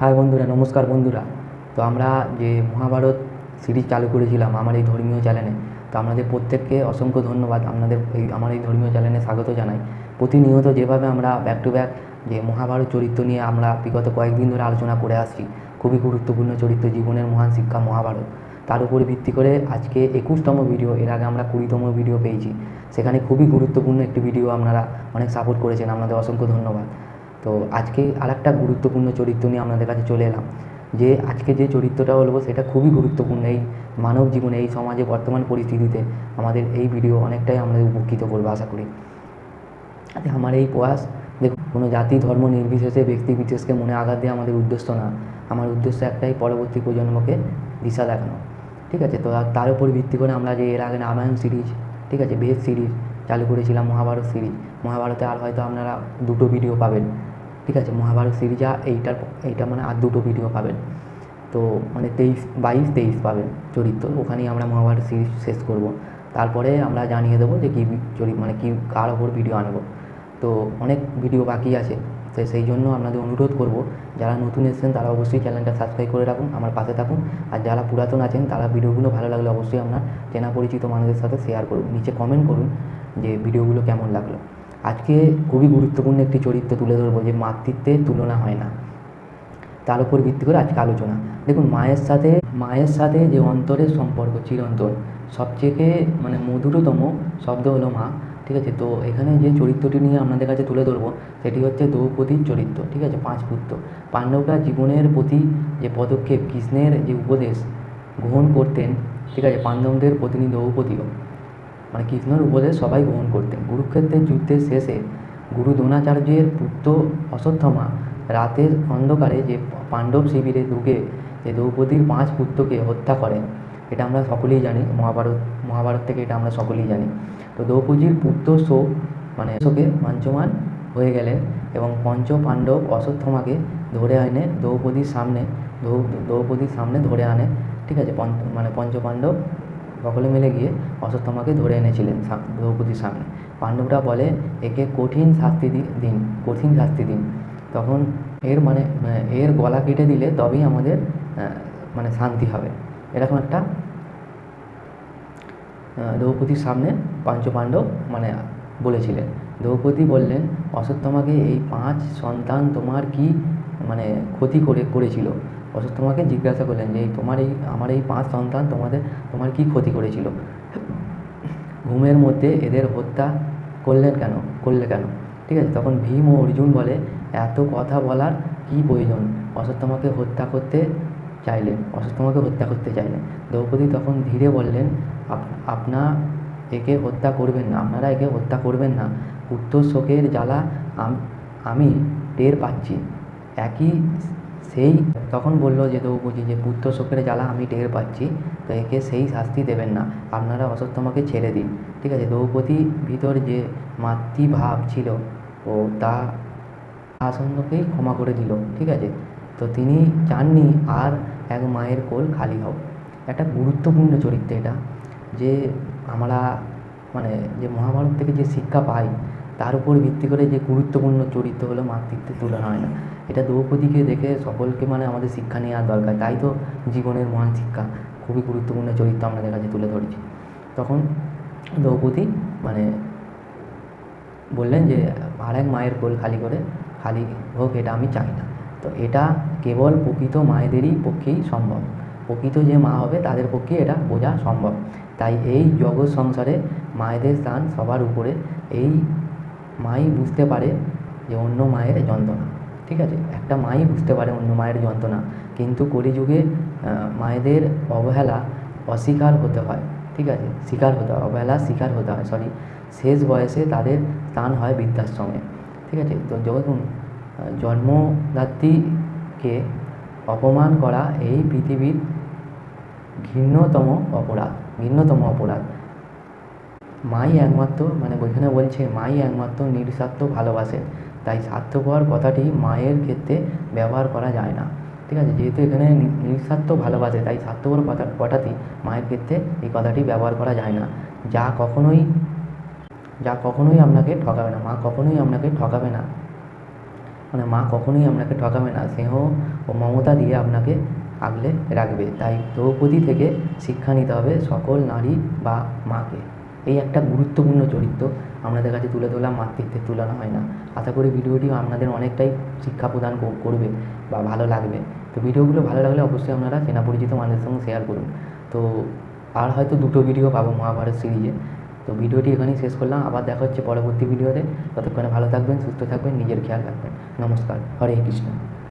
High বন্ধুরা, নমস্কার বন্ধুরা। তো আমরা যে মহাভারত সিরিজ চালু করেছিলাম আমার এই ধর্মীয় চ্যানেলে, তো আপনাদের প্রত্যেককে অসংখ্য ধন্যবাদ আপনাদের এই, আমার এই ধর্মীয় চ্যানেলে স্বাগত জানাই। প্রতিনিয়ত যেভাবে আমরা ব্যাক টু ব্যাক যে মহাভারত চরিত্র নিয়ে আমরা বিগত কয়েকদিন ধরে আলোচনা করে আসছি, খুবই গুরুত্বপূর্ণ চরিত্র, জীবনের মহান শিক্ষা মহাভারত। তার উপর ভিত্তি করে আজকে একুশতম ভিডিও এর আগে আমরা কুড়িতম ভিডিও পেয়েছি। সেখানে খুবই গুরুত্বপূর্ণ একটি ভিডিও আপনারা অনেক সাপোর্ট করেছেন, আপনাদের অসংখ্য ধন্যবাদ। তো আজকে আর একটা গুরুত্বপূর্ণ চরিত্র নিয়ে আপনাদের কাছে চলে এলাম। যে আজকে যে চরিত্রটা বলব সেটা খুবই গুরুত্বপূর্ণ। এই মানব জীবনে, এই সমাজে বর্তমান পরিস্থিতিতে আমাদের এই ভিডিও অনেকটাই আমাদের উপকৃত করবে আশা করি। তাতে আমার এই প্রয়াস, দেখুন, কোনো জাতি, ধর্ম নির্বিশেষে ব্যক্তি বিশেষকে মনে আঘাত দেওয়া আমাদের উদ্দেশ্য না। আমার উদ্দেশ্য একটাই, পরবর্তী প্রজন্মকে দিশা দেখানো। ঠিক আছে? তো তার উপর ভিত্তি করে আমরা যে এর আগে রামায়ণ সিরিজ ঠিক আছে? বেদ সিরিজ চালু করেছিলাম, মহাভারত সিরিজ মহাভারতে আর হয়তো আপনারা দুটো ভিডিও পাবেন। ঠিক আছে, মহাভারত সিরিজ এইটার এইটা মানে আর দুটো ভিডিও পাবেন। তো মানে তেইশ, বাইশ, তেইশ পাবেন চরিত্র, ওখানেই আমরা মহাভারত সিরিজ শেষ করব। তারপরে আমরা জানিয়ে দেবো যে কী চরিত্র মানে কী, কার ওপর ভিডিও আনব। তো অনেক ভিডিও বাকি আছে, তো সেই জন্য আপনাদের অনুরোধ করব, যারা নতুন এসেছেন তারা অবশ্যই চ্যানেলটা সাবস্ক্রাইব করে রাখুন, আমার পাশে থাকুন। আর যারা পুরাতন আছেন, তারা ভিডিওগুলো ভালো লাগলে অবশ্যই আপনার চেনা পরিচিত মানুষের সাথে শেয়ার করুন। নিচে কমেন্ট করুন যে ভিডিওগুলো কেমন লাগল। আজকে খুবই গুরুত্বপূর্ণ একটি চরিত্র তুলে ধরবো যে মাতৃত্বের তুলনা হয় না। তার উপর ভিত্তি করে আজকে আলোচনা। দেখুন, মায়ের সাথে মায়ের সাথে যে অন্তরের সম্পর্ক, চিরন্তন সবথেকে মানে মধুরতম শব্দ হলো মা, ঠিক আছে? তো এখানে যে চরিত্রটি নিয়ে আপনাদের কাছে তুলে ধরবো, সেটি হচ্ছে দ্রৌপদীর চরিত্র, ঠিক আছে? পাঁচ পুত্র। পাণ্ডবরা জীবনের প্রতি যে পদক্ষেপ, কৃষ্ণের যে উপদেশ গ্রহণ করতেন, ঠিক আছে? পাণ্ডবদের প্রতিনিধি দ্রৌপদীও। মানে কৃষ্ণর উপদেশ সবাই গ্রহণ করতেন। কুরুক্ষেত্রের যুদ্ধের শেষে গুরু দ্রোণাচার্যের পুত্র অশ্বত্থমা রাতের অন্ধকারে যে পাণ্ডব শিবিরে ঢুকে যে দ্রৌপদীর পাঁচ পুত্রকে হত্যা করেন, এটা আমরা সকলেই জানি। মহাভারত মহাভারত থেকে এটা আমরা সকলেই জানি। তো দ্রৌপদীর পুত্র শোক মানে শোকে মঞ্চমান হয়ে গেলেন এবং পঞ্চ পাণ্ডব অশ্বত্থমাকে ধরে আনে দ্রৌপদীর সামনে দ্রৌপদীর সামনে ধরে আনে। ঠিক আছে? মানে পঞ্চ পাণ্ডব সকলে মিলে গিয়ে অশ্বত্থমাকে ধরে এনেছিলেন দ্রৌপদীর সামনে। পাণ্ডবরা বলে, একে কঠিন শাস্তি দিন, কঠিন শাস্তি দিন। তখন এর মানে এর গলা কেটে দিলে তবেই আমাদের মানে শান্তি হবে। এরকম একটা দ্রৌপদীর সামনে পঞ্চপাণ্ডব মানে বলেছিলেন। দ্রৌপদী বললেন, অশ্বত্থমাকে এই পাঁচ সন্তান তোমার কি মানে ক্ষতি করে, করেছিল। অশ্বত্থমাকে জিজ্ঞাসা করলেন যে তোমার এই, আমার এই পাঁচ সন্তান তোমাদের, তোমার কি ক্ষতি করেছিল? ঘুমের মধ্যে এদের হত্যা করলেন কেন? করলে কেন? ঠিক আছে, তখন ভীম ও অর্জুন বলে, এত কথা বলার কি প্রয়োজন? অশ্বত্থমাকে হত্যা করতে চাইলেন অশ্বত্থমাকে হত্যা করতে চাইলেন। দ্রৌপদী তখন ধীরে বললেন, "আপ- আপনা একে হত্যা করবেন না, আপনারা একে হত্যা করবেন না। উত্তর শোকের জ্বালা আমি টের পাচ্ছি। একই সেই তখন বলল যে দ্রৌপদী যে পুত্র শোকের জ্বালা আমি টের পাচ্ছি, তো একে সেই শাস্তি দেবেন না। আপনারা অশ্বত্থমাকে ছেড়ে দিন। ঠিক আছে, দ্রৌপদীর ভিতর যে মাতৃভাব ছিল, ও তা আসন্নকেই ক্ষমা করে দিল। ঠিক আছে, তো তিনি চাননি আর এক মায়ের কোল খালি হোক একটা গুরুত্বপূর্ণ চরিত্র এটা, যে আমরা মানে যে মহাভারত থেকে যে শিক্ষা পাই, তার উপর ভিত্তি করে যে গুরুত্বপূর্ণ চরিত্র হলো মাতৃত্বের তুলনা হয় না। এটা দ্রৌপদীকে দেখে সকলকে মানে আমাদের শিক্ষা নেওয়ার দরকার। তাই তো জীবনের মহান শিক্ষা। খুবই গুরুত্বপূর্ণ চরিত্র আমাদের কাছে তুলে ধরেছি। তখন দ্রৌপদী মানে বললেন যে, আর এক মায়ের কোল খালি করে, খালি হোক, এটা আমি চাই না। তো এটা কেবল প্রকৃত মায়েদেরই পক্ষেই সম্ভব। প্রকৃত যে মা হবে, তাদের পক্ষে এটা বোঝা সম্ভব। তাই এই জগৎ সংসারে মায়েদের স্থান সবার উপরে। এই মাই বুঝতে পারে যে অন্য মায়ের যন্ত্রণা। ঠিক আছে? একটা মাই বুঝতে পারে অন্য মায়ের যন্ত্রণা। কিন্তু কলিযুগে মায়েদের অবহেলা অস্বীকার হতে হয়, ঠিক আছে? শিকার হতে হয়, অবহেলা শিকার হতে হয় সরি শেষ বয়সে তাদের স্থান হয় বৃদ্ধাশ্রমে, ঠিক আছে? তো যখন জন্মদাত্রীকে অপমান করা এই পৃথিবীর ঘৃণ্যতম অপরাধ ঘৃণ্যতম অপরাধ মাই একমাত্র মানে ওইখানে বলছে, মাই একমাত্র নিঃস্বার্থ ভালোবাসেন। তাই স্বার্থপর কথাটি মায়ের ক্ষেত্রে ব্যবহার করা যায় না। ঠিক আছে, যেহেতু এখানে নিঃস্বার্থ ভালোবাসে, তাই স্বার্থপর কথা, কথাটি মায়ের ক্ষেত্রে এই কথাটি ব্যবহার করা যায় না। যা কখনোই যা কখনোই আপনাকে ঠকাবে না, মা কখনোই আপনাকে ঠকাবে না। মানে মা কখনোই আপনাকে ঠকাবে না, স্নেহ ও মমতা দিয়ে আপনাকে আগলে রাখবে। তাই দ্রৌপদী থেকে শিক্ষা নিতে হবে সকল নারী বা মাকে। এই একটা গুরুত্বপূর্ণ চরিত্র আপনাদের কাছে তুলে ধরলাম, মাতৃত্বের তুলনা হয় না। আশা করি ভিডিওটি আপনাদের অনেকটাই শিক্ষা প্রদান করবে বা ভালো লাগবে। তো ভিডিওগুলো ভালো লাগলে অবশ্যই আপনারা চেনা পরিচিত মানুষের সঙ্গে শেয়ার করুন। তো আর হয়তো দুটো ভিডিও পাবো মহাভারত সিরিজে তো ভিডিওটি এখানেই শেষ করলাম। আবার দেখা হচ্ছে পরবর্তী ভিডিওতে ততক্ষণে ভালো থাকবেন, সুস্থ থাকবেন, নিজের খেয়াল রাখবেন। নমস্কার। হরে কৃষ্ণ।